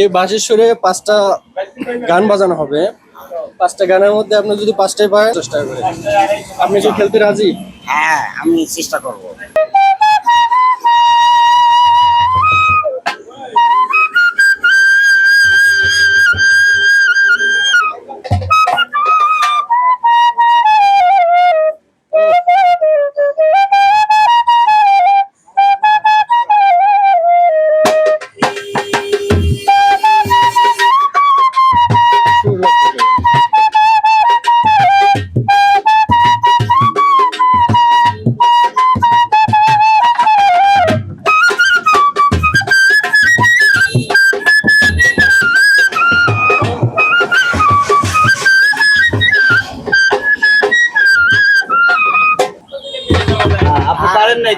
এই বাসের সুরে পাঁচটা গান বাজানো হবে। পাঁচটা গানের মধ্যে আপনি যদি পাঁচটাই পায় চেষ্টা করে। আপনি কি খেলতে রাজি? হ্যাঁ আমি চেষ্টা করব।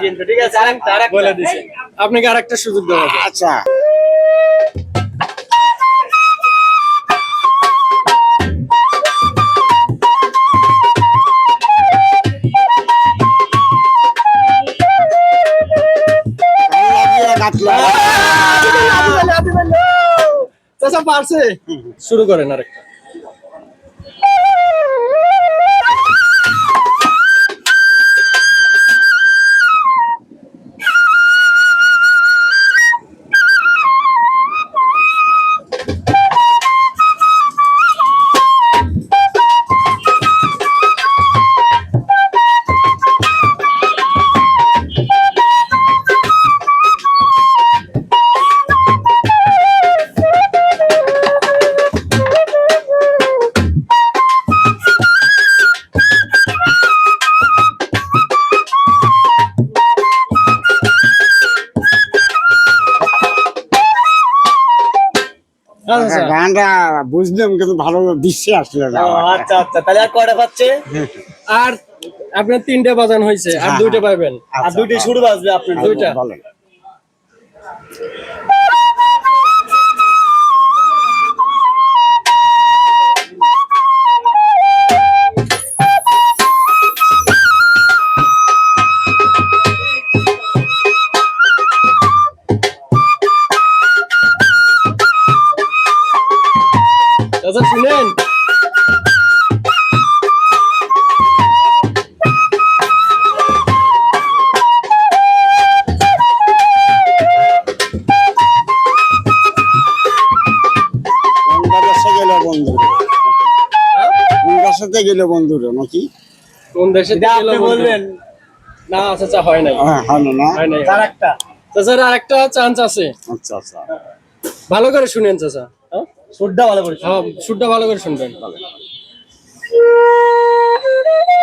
কিন্তু ঠিক আছে বলে দিছে আপনাকে আরেকটা সুযোগ হবে আচ্ছা শুরু করেন আরেকটা গানটা বুঝলাম কিন্তু ভালো দৃশ্যে আসলো না। আচ্ছা আচ্ছা। তাহলে আর কয়টা পাচ্ছে আর আপনার তিনটে বাজান হয়েছে আর হ্যাঁ, দুইটা পাবেন আর দুইটা শুরু বাজবে আপনার দুইটা। গেল বন্ধু কোন দেশে গেলে বন্ধুরে নাকি? কোন দেশে আপনি বলবেন। না চাচা হয় নাই। হ্যাঁ হয় না হয় নাই আরেকটা চাচার আরেকটা চান্স আছে। আচ্ছা আচ্ছা। ভালো করে শুনেন চাচা। হ্যাঁ? সুরটা ভালো করে হ্যাঁ সুরটা ভালো করে শুনবেন। এই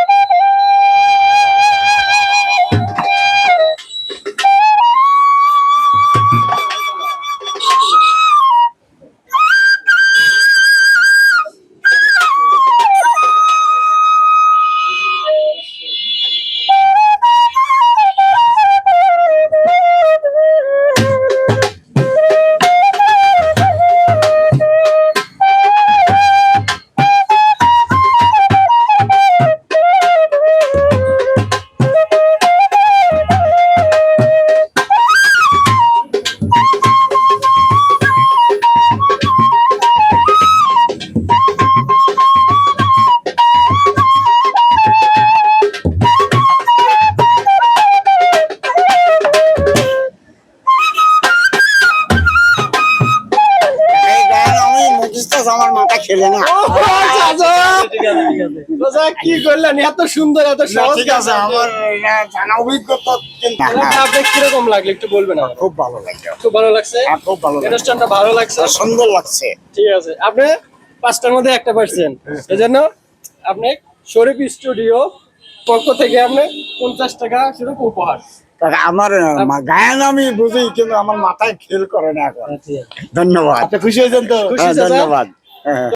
না। কি করলেন? এত সুন্দর এত সহজ ঠিক আছে আমার জানা অভিজ্ঞতা আপনার কীরকম লাগল? একটু বলবেন আমার খুব ভালো লাগে খুব ভালো লাগছে? হ্যাঁ, খুব ভালো অনুষ্ঠানটা ভালো লাগছে? সুন্দর লাগছে। ঠিক আছে। আপনি পাঁচটার মধ্যে একটা এজন্য আপনি শরীফ স্টুডিও পক্ষ থেকে আপনি পঞ্চাশ টাকা উপহার। আমার মা- গান আমি বুঝি কিন্তু আমার মাথায় খেল করে না এখন। ধন্যবাদ। খুশি হয়েছেন তো? হ্যাঁ? ধন্যবাদ। হ্যাঁ।